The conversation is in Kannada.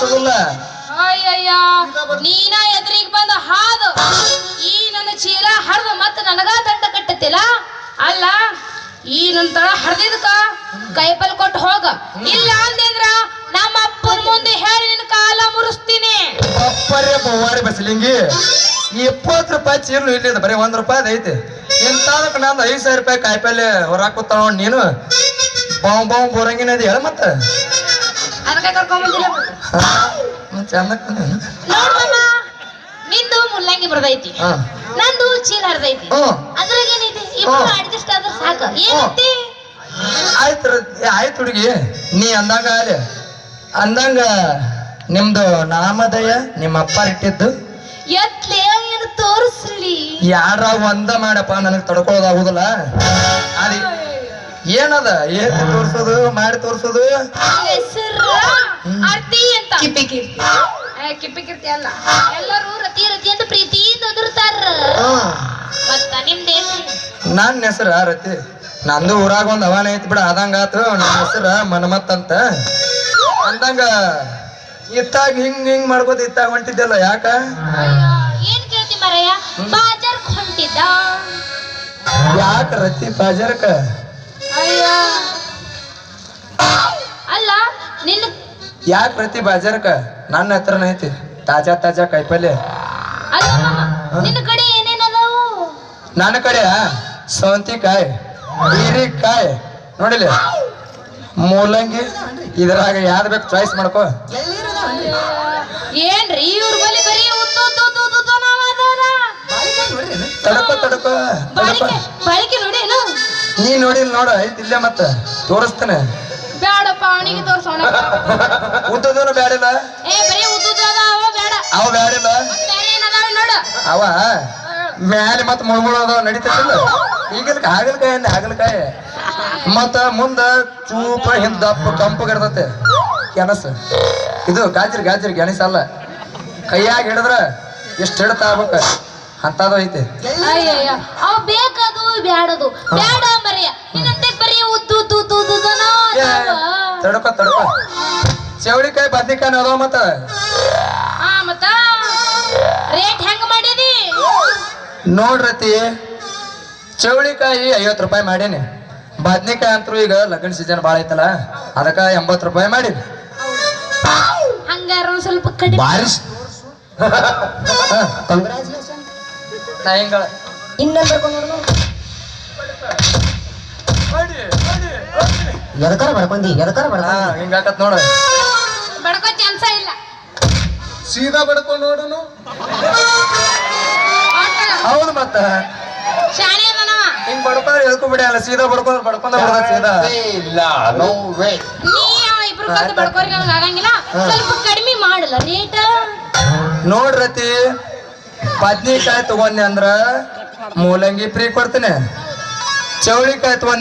ಕಟ್ಟುದಿಲ್ಲ ಅಯ್ಯಯ್ಯ ನೀನ ಎದುರಿಗೆ ಬಂದ ಹಾದು. ಈ ನನ್ನ ಚೀಲ ಹರಿದು ಮತ್ತೆ ನನಗ ದಂಡ ಕಟ್ಟತಿಲ್ಲ? ಅಲ್ಲ ಈ ನನ್ನ ತಳ ಹರಿದಿದ್ಕ? ಕೈಪಲ್ ಕೊಟ್ಟು ಹೋಗ. ಇಲ್ಲ ಅಂದ್ರ ನಮ್ಮ ಅಪ್ಪನ ಮುಂದೆ ಹೇಳಿ ನಿನ್ನ ಕಾಲ ಮುರಿಸ್ತೀನಿ. ಅಪ್ಪರೇ ಬವ್ವಾರಿ ಬಸಲಿಂಗಿ. ಇಪ್ಪತ್ತು ರೂಪಾಯಿ ಚೀರ್ಲು ಇಲ್ಲಿದೆ ಬರೀ ಒಂದ್ ರೂಪಾಯಿ ಐತಿ. ಇಂಥದಕ್ಕೆ ನಂದು ಐದು ಸಾವಿರ ರೂಪಾಯಿ ಕಾಯಿಪಲ್ಲೆ ಹೊರಾಕೋತಾವ ನೀನು. ಬಾವ್ ಬಾವ್ ಬೋರಂಗಿನ ಅದಿ ಹೇಳ ಮತ್ತ. ಅದಕ್ಕೆ ಕರ್ಕೊಂಬಂದಿಲ್ಲ ನಿಂದು ಮುಲ್ಲಂಗಿ ಬರ್ದೈತಿ ನಂದು ಚೀಲ ಹರಿದೈತಿ ಅದ್ರಾಗ ಏನೈತಿ. ಅಡ್ಜಸ್ಟ್ ಆದ್ರೆ ಸಾಕು. ಏನಂತಿ? ಆಯ್ತು ಆಯ್ತು ಹುಡುಗಿ. ನೀ ಅಂದಾಗ ಅಲ್ಲಿ ಅಂದಂಗ ನಿಮ್ದು ನಾಮದಯ ನಿಮ್ಮ ಅಪ್ಪ ಇಟ್ಟಿದ್ದು. ಎತ್ಲೆ ಏನು ತೋರಿಸ್ಲಿ. ಯಾರ ಒಂದ ಮಾಡಪ್ಪ ನನಗೆ ತಡ್ಕೊಳ್ಳೋದಾಗುದಿಲ್ಲ ಅದಿ ಏನದ? ಏನ್ ತೋರ್ಸೋದು? ಮಾಡಿ ತೋರ್ಸೋದು? ಹೆಸರು ಆರ್ತಿ ಅಂತ. ಕಿಪ್ಪಿ ಕೀರ್ತಿ. ಕಿಪ್ಪಿ ಕೀರ್ತಿ ಅಲ್ಲ. ಎಲ್ಲರೂ ರತಿ ರತಿ ಅಂತ ಪ್ರೀತಿಯಿಂದ ಒದರ್ತಾರ ಮತ್ತ ನಿಮ್ದೇನು ನನ್ನ ಹೆಸರು ರತಿ. ನಂದು ಊರಾಗ ಒಂದ್ ಹವಾನ ಐತಿ ಬಿಡ ಆದಂಗ ಆತು. ನನ್ನ ಹೆಸರ ಮನಮತ್ ಅಂತ. ಅಂದಂಗ ಇತ್ತಾಗ ಹಿಂಗ್ ಹಿಂಗ್ ಮಾಡ್ಬೋದು ಇತ್ತಾಗ ಹೊಂಟಿದ್ದೆಲ್ಲ ಯಾಕ? ಅಯ್ಯೋ, ಏನ್ ಕೇಳ್ತಿ ಮರಯ್ಯ ಬಾಜಾರ್ ಹೊಂಟಿದ್ದ. ಯಾಕ ರತಿ ಬಾಜಾರಕ? ಅಲ್ಲ ನಿನ್ನ ಯಾಕ ಪ್ರತಿ ಬಜಾರ್ಕ ನನ್ನ ಹತ್ರನೇ ಐತಿ. ತಾಜಾ ತಾಜಾ ಕಾಯಿಪಲ್ಲೆ. ಅಲ್ಲ ನಿನ್ನ ಕಡೆ ಏನೇನ್ ಅದಾವು ನನ್ನ ಕಡೆ ಸೌಂತಿಕಾಯಿ ಹೀರಿಕಾಯಿ ನೋಡಿಲಿ ಮೂಲಂಗಿ ಇದ್ರಾಗ ಯಾವ್ದು ಬೇಕು ಚಾಯ್ಸ್ ಮಾಡ್ಕೋ. ಏನ್ರಿ ಇವ್ರ ಬಲಿ ಬರೀ. ತಡಕೋ ತಡಕೋ ತಡಕೋ. ನೀ ನೋಡಿಲ್ ನೋಡ ಐತಿ ಇಲ್ಲೇ ಮತ್ತ ತೋರಿಸ್ತೇನೆ. ಬೇಡಪ್ಪ ಅವನಿಗೆ ತೋರ್ಸೋಣ ಉದ್ದದೂನು ಬ್ಯಾಡಿಲ್ಲ ಏ ಬರೀ ಉದ್ದು ಉದ್ದು ಬೇಡ ಅವ ಬ್ಯಾಡಿಲ್ಲ ಬೇರೆ ನೋಡು. ಅವ? ಮ್ಯಾಲೆ ಮತ್ತ ಮುಳ್ಮುಳ ಅದಾವ ನಡೀತೈತಿಲ್ಲ? ಈಗಲ್ಕ ಹಾಗಲ್ಕಾಯಿ ಅಂದೆ ಹಾಗಲ್ಕಾಯಿ. ಮತ್ತ ಮುಂದ ಚೂಪ ಹಿಂದ ದಪ್ಪ ಕಂಪಗಿರ್ತತೆ ಗೆಣಸ. ಇದು ಗಾಜ್ರಿ ಗಾಜ್ರಿ ಗೆಣಸ ಅಲ್ಲ. ಕೈಯಾಗ ಹಿಡಿದ್ರ ಎಷ್ಟು ಹಿಡ್ತಾ ಆಗ್ಬೇಕ? ಅಂತದ ಐತೆ. ಅಯ್ಯಯ್ಯ ಅವ್ ಬೇಕದು ಬ್ಯಾಡದು. ಬ್ಯಾಡ ಮರಿಯ ನಿನ್ನಂತೆ ಬರೀ ಉದ್ದು ಉದ್ದನ ಏ, ಅದಾವ. ತಡ್ಕೊ ತಡ್ಕೊ. ಚವಳಿಕಾಯಿ ಬದ್ನಿಕಾಯಿ ಅದಾವ ಮತ್ತ? ಆ ಮತ್ತ? ರೇಟ್ ಹೆಂಗ್ ಮಾಡಿದಿ? ನೋಡ್ರತಿ ಚೌಳಿಕಾಯಿ ಐವತ್ತು ರೂಪಾಯಿ ಮಾಡೀನಿ. ಬದ್ನಿಕಾಯಿ ಅಂತೂ ಈಗ ಲಗ್ನ ಸೀಸನ್ ಭಾಳ ಐತಲ್ಲ ಅದಕ್ಕ ಎಂಬತ್ತು ರೂಪಾಯಿ ಮಾಡೀನಿ. ಹಂಗಾರ ಸ್ವಲ್ಪ ಕಡಿಮೆ. ಬಾರಿಸ್. ನಾ ಹಿಂಗ ಇನ್ನೊಂದ್ ಬರ್ಕೊಂಡು ನೋಡು ಎದಕಾರ ಬಡ್ಕೊಂಡಿ? ಎದಕಾರ ಬಡ ಹಿಂಗಾಕತ್ ನೋಡ. ಬಡ್ಕೋ ಚಾನ್ಸ ಇಲ್ಲ. ಸೀದಾ ಬಡ್ಕೊಂಡು ನೋಡುನು. ಹೌದು ಮತ್ತ. ಶಾಣೆ ಅದನವ ಹಿಂಗ್ ಬಡ್ಕೊಂಡ್ರೆ ಎಳ್ಕೊ ಬಿಡಿ ಅಲ್ಲ ಸೀದಾ ಬಡ್ಕೊಂಡ್ರೆ ಬಡ್ಕೊಂಡ ಬಿಡದ ಸೀದಾ. ಇಲ್ಲ ನೋ ವೇ ನೀ ಇಬ್ರು ಕಲ್ತು ಬಡ್ಕೋರಿ ನನಗೆ ಆಗಂಗಿಲ್ಲ. ಸ್ವಲ್ಪ ಕಡಿಮೆ ಮಾಡಲ್ಲ ರೇಟ್ ನೋಡ್ರತಿ. ಬದ್ನಿಕಾಯಿ ತಗೊಂಡೆ ಅಂದ್ರ ಮೂಲಂಗಿ ಫ್ರೀ ಕೊಡ್ತೇನೆ. ಚೌಳಿಕಾಯಿ ತಗೊಂಡೆ